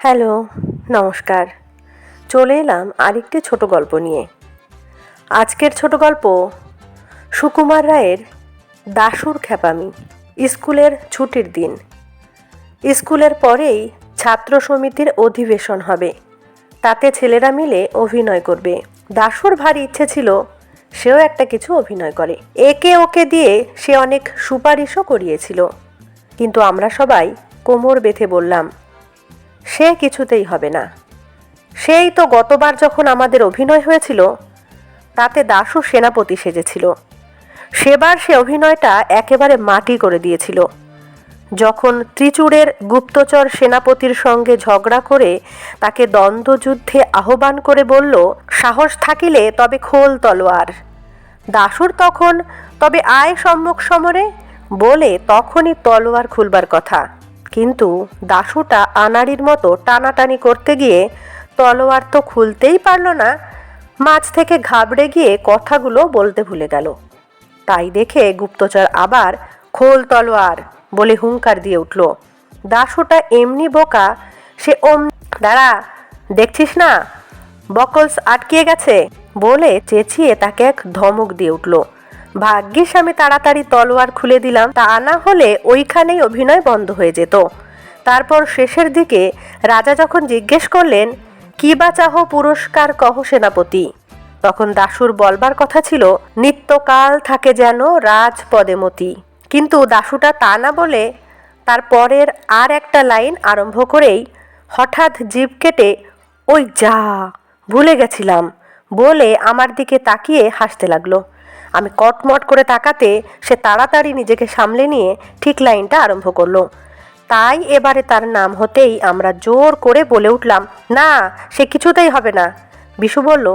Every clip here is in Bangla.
হ্যালো, নমস্কার। চলে এলাম আরেকটি ছোট গল্প নিয়ে। আজকের ছোট গল্প, সুকুমার রায়ের দাসুর খ্যাপামি, স্কুলের ছুটির দিন। স্কুলের পরেই ছাত্র সমিতির অধিবেশন হবে। তাতে ছেলেরা মিলে অভিনয় করবে। দাসুর ভারী ইচ্ছে ছিল, সেও একটা কিছু অভিনয় করে। একে ওকে দিয়ে সে অনেক সুপারিশও করিয়েছিল। কিন্তু আমরা সবাই কোমর বেঁধে বললাম সে কিছুতেই হবে না। সেই তো গতবার যখন আমাদের অভিনয় হয়েছিল, তাতে দাসু সেনাপতি সেজেছিল। সেবার সে অভিনয়টা একেবারে মাটি করে দিয়েছিল। যখন ত্রিচুরের গুপ্তচর সেনাপতির সঙ্গে ঝগড়া করে তাকে দ্বন্দ্বযুদ্ধে আহ্বান করে বলল, সাহস থাকিলে তবে খোল তলোয়ার। দাসুর তখন, তবে আয় সম্মুখ সমরে? বলে তখনই তলোয়ার খুলবার কথা। কিন্তু দাসুটা আনাড়ির মতো টানাটানি করতে গিয়ে তলোয়ার তো খুলতেই পারল না। মাছ থেকে ঘাবড়ে গিয়ে কথাগুলো বলতে ভুলে গেল। তাই দেখে গুপ্তচর আবার, খোল তলোয়ার! বলে হুঙ্কার দিয়ে উঠল। দাসুটা এমনি বোকা, সে ওম দাঁড়া, দেখছিস না? বকলস আটকিয়ে গেছে? বলে চেঁচিয়ে তাকে এক ধমক দিয়ে উঠল। ভাগ্যিস আমি তাড়াতাড়ি তলোয়ার খুলে দিলাম, তা না হলে ওইখানেই অভিনয় বন্ধ হয়ে যেত। তারপর শেষের দিকে রাজা যখন জিজ্ঞেস করলেন, কি বা চাহ পুরস্কার কহ সেনাপতি? তখন দাসুর বলবার কথা ছিল, নিত্যকাল থাকে যেন রাজপদেমতি। কিন্তু দাসুটা তা না বলে তার পরের আর একটা লাইন আরম্ভ করেই হঠাৎ জিভ কেটে, ওই যা, ভুলে গেছিলাম। বলে আমার দিকে তাকিয়ে হাসতে লাগল। আমি কটমট করে তাকাতে সে তাড়াতাড়ি নিজেকে সামলে নিয়ে ঠিক লাইনটা আরম্ভ করল। তাই এবারে তার নাম হতেই আমরা জোর করে বলে উঠলাম, না, সে কিছুতেই হবে না। বিশু বলল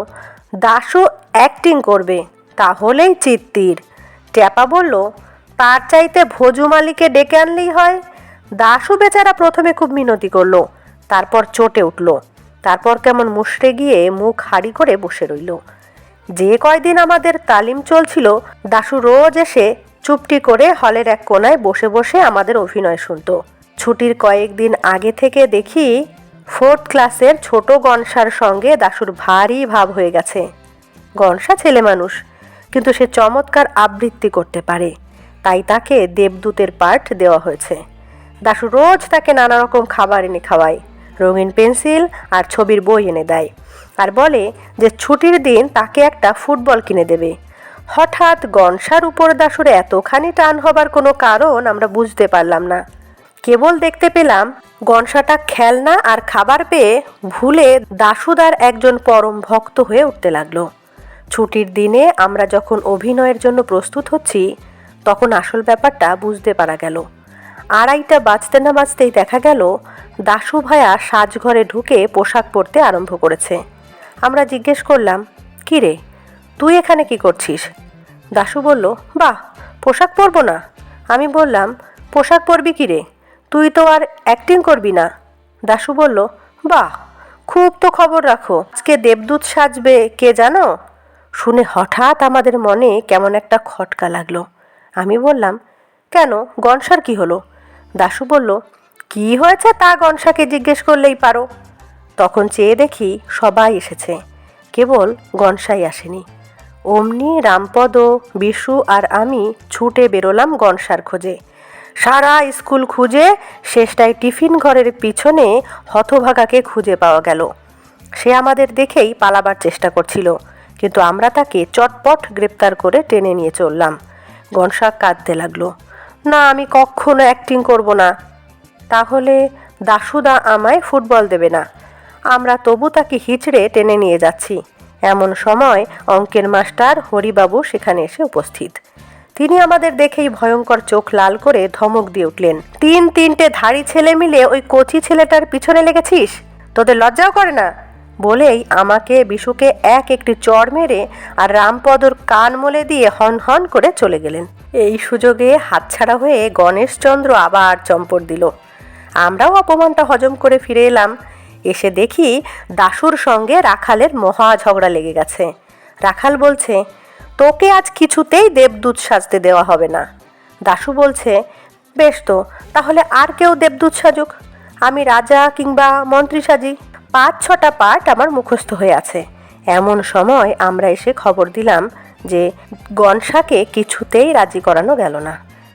দাসু অ্যাক্টিং করবে, তাহলেই চিত্তির। ট্যাপা বলল, তার চাইতে ভোজু মালিকে ডেকে আনলেই হয়। দাসু বেচারা প্রথমে খুব মিনতি করল, তারপর চটে উঠল, তারপর কেমন মুষড়ে গিয়ে মুখ হাড়ি করে বসে রইল। যে কয়দিন আমাদের তালিম চলছিল, দাশু রোজ এসে চুপটি করে হলের এক কোনায় বসে বসে আমাদের অভিনয় শুনতো। ছুটির কয়েকদিন আগে থেকে দেখি ফোর্থ ক্লাসের ছোট গনসার সঙ্গে দাশুর ভারী ভাব হয়ে গেছে। গনসা ছেলে মানুষ, কিন্তু সে চমৎকার আবৃত্তি করতে পারে। তাই তাকে দেবদূতের পার্ট দেওয়া হয়েছে। দাশু রোজ তাকে নানা রকম খাবার এনে খাওয়ায়। রঙিন পেন্সিল আর ছবির বই এনে দেয় আর বলে যে ছুটির দিন তাকে একটা ফুটবল কিনে দেবে। হঠাৎ গনসার উপর দাসুর এতখানি টান হবার কোনো কারণ আমরা বুঝতে পারলাম না। কেবল দেখতে পেলাম গনসাটা খেলনা আর খাবার পেয়ে ভুলে দাসুদার একজন পরম ভক্ত হয়ে উঠতে লাগল। ছুটির দিনে আমরা যখন অভিনয়ের জন্য প্রস্তুত হচ্ছি, তখন আসল ব্যাপারটা বুঝতে পারা গেল। আড়াইটা বাজতে না বাজতেই দেখা গেল দাশু ভায়া সাজঘরে ঢুকে পোশাক পরতে আরম্ভ করেছে। আমরা জিজ্ঞেস করলাম, কি রে, তুই এখানে কি করছিস? দাশু বলল, বাহ, পোশাক পরবো না। আমি বললাম, পোশাক পরবি কি রে? তুই তো আর অ্যাক্টিং করবি না। দাশু বলল, বাহ, খুব তো খবর রাখো, আজকে দেবদূত সাজবে কে জানো? শুনে হঠাৎ আমাদের মনে কেমন একটা খটকা লাগল। আমি বললাম, কেন, গনসার কি হলো? দাশু বলল, কি হয়েছে তা গনসাকে জিজ্ঞেস করলেই পারো। তখন চেয়ে দেখি সবাই এসেছে। কেবল গনসাই আসেনি। অমনি রামপদ, বিশু আর আমি ছুটে বেরোলাম গনসার খোঁজে। সারা স্কুল খুঁজে শেষটায় টিফিন ঘরের পিছনে হতভাগাকে খুঁজে পাওয়া গেল। সে আমাদের দেখেই পালাবার চেষ্টা করছিল, কিন্তু আমরা তাকে চটপট গ্রেপ্তার করে টেনে নিয়ে চললাম। গনসা কাঁদতে লাগল। না, আমি কখনো অ্যাক্টিং করব না। তাহলে দাসুদা আমায় ফুটবল দেবে না। আমরা তবু তাকে হিচড়ে টেনে নিয়ে যাচ্ছি। এমন সময় অঙ্কের মাস্টার হরিবাবু সেখানে এসে উপস্থিত। তিনি আমাদের দেখেই ভয়ঙ্কর চোখ লাল করে ধমক দিয়ে উঠলেন, তিন তিনটে ধাড়ি ছেলে মিলে ওই কচি ছেলেটার পিছনে লেগেছিস? তোদের লজ্জাও করে না? বলেই আমাকে বিশুকে এক একটি চড় মেরে আর রামপদর কান মলে দিয়ে হন হন করে চলে গেলেন। এই সুযোগে হাতছাড়া হয়ে গণেশচন্দ্র আবার চম্পট দিল। আমরাও অপমানটা হজম করে ফিরে এলাম। এসে দেখি দাসুর সঙ্গে রাখালের মহা ঝগড়া লেগে গেছে। রাখাল বলছে, তোকে আজ কিছুতেই দেবদূত সাজতে দেওয়া হবে না। দাশু বলছে, বেশ তো, তাহলে আর কেউ দেবদূত সাজুক। আমি রাজা কিংবা মন্ত্রী সাজি। পাঁচ, ছটা পার্ট আমার মুখস্থ হয়ে আছে। এমন সময় আমরা এসে খবর দিলাম যে গনসাকে কিছুতেই রাজি করানো গেল না।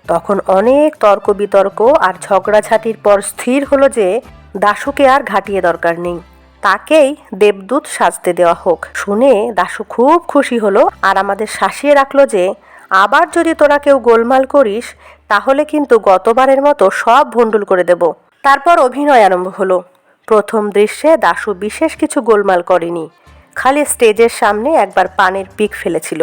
তখন অনেক তর্ক বিতর্ক আর ঝগড়াঝাটির পর স্থির হলো যে দাশুকে আর ঘাটিয়ে দরকার নেই। তাকেই দেবদূত সাজতে দেওয়া হোক। শুনে দাশু খুব খুশি হলো আর আমাদের শাসিয়ে রাখল যে, আবার যদি তোরা কেউ গোলমাল করিস, তাহলে কিন্তু গতবারের মতো সব ভণ্ডুল করে দেব। তারপর অভিনয় আরম্ভ হলো। প্রথম দৃশ্যে দাশু বিশেষ কিছু গোলমাল করেনি। খালি স্টেজের সামনে একবার পানের পিক ফেলেছিল।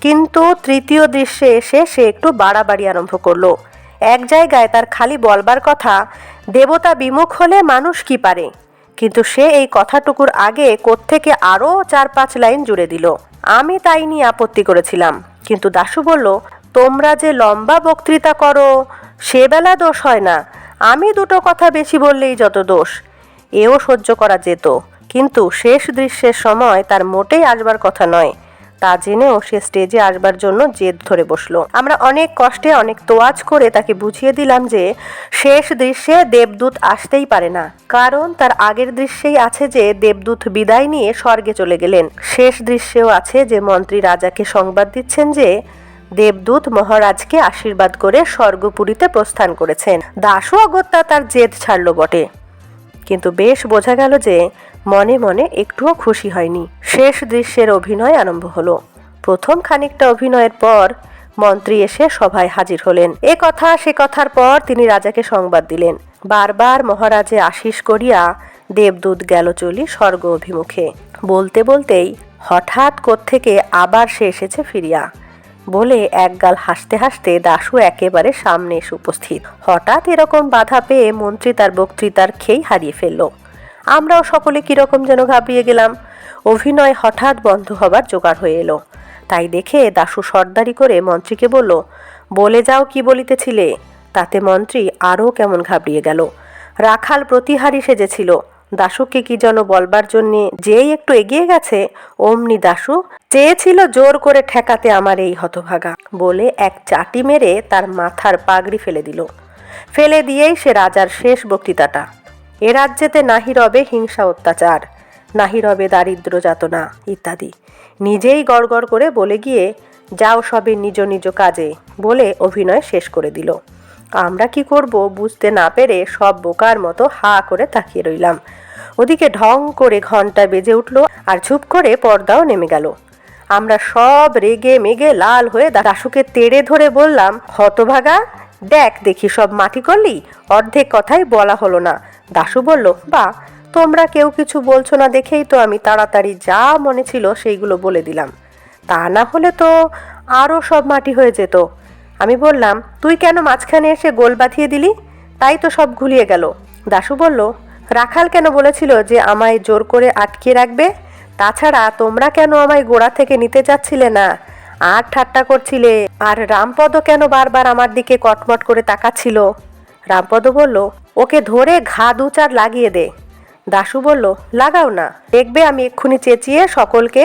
কিন্তু তৃতীয় দৃশ্যে এসে সে একটু বাড়াবাড়ি আরম্ভ করল। এক জায়গায় তার খালি বলবার কথা, দেবতা বিমুখ হলে মানুষ কি পারে? কিন্তু সে এই কথাটুকুর আগে কোত্থেকে আরও চার পাঁচ লাইন জুড়ে দিল। আমি তাই নিয়ে আপত্তি করেছিলাম। কিন্তু দাশু বলল, তোমরা যে লম্বা বক্তৃতা করো, সে বেলা দোষ হয় না। আমি দুটো কথা বেশি বললেই যত দোষ। এও সহ্য করা যেত। কিন্তু শেষ দৃশ্যের সময় তার মোটেই আসবার কথা নয়। তা জেনেও সে স্টেজে আসবার জন্য জেদ ধরে বসল। আমরা অনেক কষ্টে অনেক তোয়াজ করে তাকে বুঝিয়ে দিলাম যে, শেষ দৃশ্যে দেবদূত আসতেই পারে না। কারণ তার আগের দৃশ্যেই আছে যে, দেবদূত বিদায় নিয়ে স্বর্গে চলে গেলেন। শেষ দৃশ্যেও আছে যে, মন্ত্রী রাজাকে সংবাদ দিচ্ছেন যে, দেবদূত মহারাজকে আশীর্বাদ করে স্বর্গপুরীতে প্রস্থান করেছেন। দাসু অগত্যা তার জেদ ছাড়ল বটে। কিন্তু বেশ বোঝা গেল যে মনে মনে একটুও খুশি হয়নি। শেষ দৃশ্যের অভিনয় আরম্ভ হলো। প্রথম খানিকটা অভিনয়ের পর মন্ত্রী এসে সভায় হাজির হলেন। এ কথা, সে কথার পর তিনি রাজাকে সংবাদ দিলেন। বারবার মহারাজে আশিস করিয়া দেবদূত গেল চলি স্বর্গ অভিমুখে। বলতে বলতেই হঠাৎ কোত্থেকে আবার সে এসেছে ফিরিয়া। বলে একগাল হাসতে হাসতে দাশু একেবারে সামনে এসে উপস্থিত। হঠাৎ এরকম বাধা পেয়ে মন্ত্রী তার বক্তৃতার খেই হারিয়ে ফেলল। আমরাও সকলে কীরকম যেন ঘাবড়িয়ে গেলাম। অভিনয় হঠাৎ বন্ধ হবার জোগাড় হয়ে এলো। তাই দেখে দাশু সর্দারি করে মন্ত্রীকে বলল, বলে যাও কি বলিতেছিলে? তাতে মন্ত্রী আরও কেমন ঘাবড়িয়ে গেল। রাখাল প্রতিহারী সেজেছিল। দাশুকে কি যেন বলবার জন্যে যেই একটু এগিয়ে গেছে, অমনি দাশু চেয়েছিল জোর করে ঠেকাতে আমার এই হতভাগা বলে এক চাটি মেরে তার মাথার পাগড়ি ফেলে দিল। ফেলে দিয়েই সে রাজার শেষ বক্তৃতাটা। এ রাজ্যেতে নাহি রবে হিংসা অত্যাচার, নাহি রবে দারিদ্র যাতনা ইত্যাদি। নিজেই গড়গড় করে বলে গিয়ে যাও সবে নিজ নিজ কাজে বলে অভিনয় শেষ করে দিল। আমরা কি করব? বুঝতে না পেরে সব বোকার মতো হা করে তাকিয়ে রইলাম। ওদিকে ঢং করে ঘণ্টা বেজে উঠল আর ঝুপ করে পর্দাও নেমে গেল। আমরা সব রেগে মেগে লাল হয়ে দাশুকে তেড়ে ধরে বললাম, হতভাগা, দেখ দেখি সব মাটি করলি? অর্ধেক কথাই বলা হলো না। দাশু বলল, বা, তোমরা কেউ কিছু বলছো না দেখেই তো আমি তাড়াতাড়ি যা মনে ছিল সেইগুলো বলে দিলাম। তা না হলে তো আরও সব মাটি হয়ে যেত। আমি বললাম, তুই কেন মাঝখানে এসে গোল বাঁধিয়ে দিলি? তাই তো সব ঘুলিয়ে গেল। দাশু বলল, রাখাল কেন বলেছিল যে আমায় জোর করে আটকে রাখবে? তাছাড়া তোমরা কেন আমায় গোড়া থেকে নিতে যাচ্ছিলে না? আর ঠাট্টা করছিলে? আর রামপদ কেন বারবার আমার দিকে কটমট করে তাকাচ্ছিল? রামপদ বলল, ওকে ধরে ঘা দু চার লাগিয়ে দে। দাশু বলল, লাগাও না। দেখবে আমি এক্ষুনি চেঁচিয়ে সকলকে